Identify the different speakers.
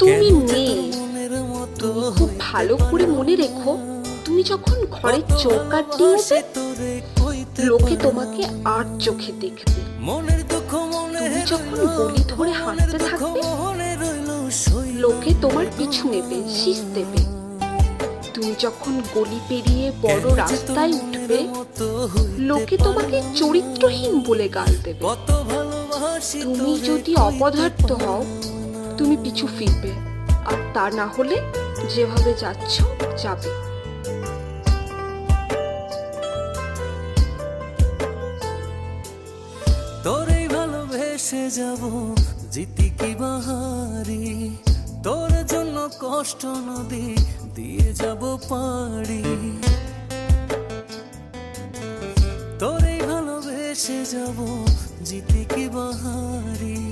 Speaker 1: তুমি মেয়ে। তুমি খুব ভালো করে মনে রেখো তুমি যখন ঘরের চৌকাট ডিঙোবে লোকে তোমাকে আর চোখে দেখবে। তুমি যখন গলি ধরে হাঁটতে থাকবে লোকে তোমার পিছু নেবে শীষ দেবে। তুমি যখন গলি পেরিয়ে বড় রাস্তায় উঠবে লোকে তোমাকে চরিত্রহীন বলে গাল দেবে। তুমি যদি অপদার্থ হও তুমি পিছু ফিরবে, আর তা না হলে যেভাবে যাচ্ছ যাবে।
Speaker 2: তোরেই ভালোবেসে যাব, জিতি কি বাহারি? তোর জন্য কষ্ট নদী দিয়ে যাব পাড়ি। তোরেই ভালোবেসে যাব, জিতি কি বাহারি? তোর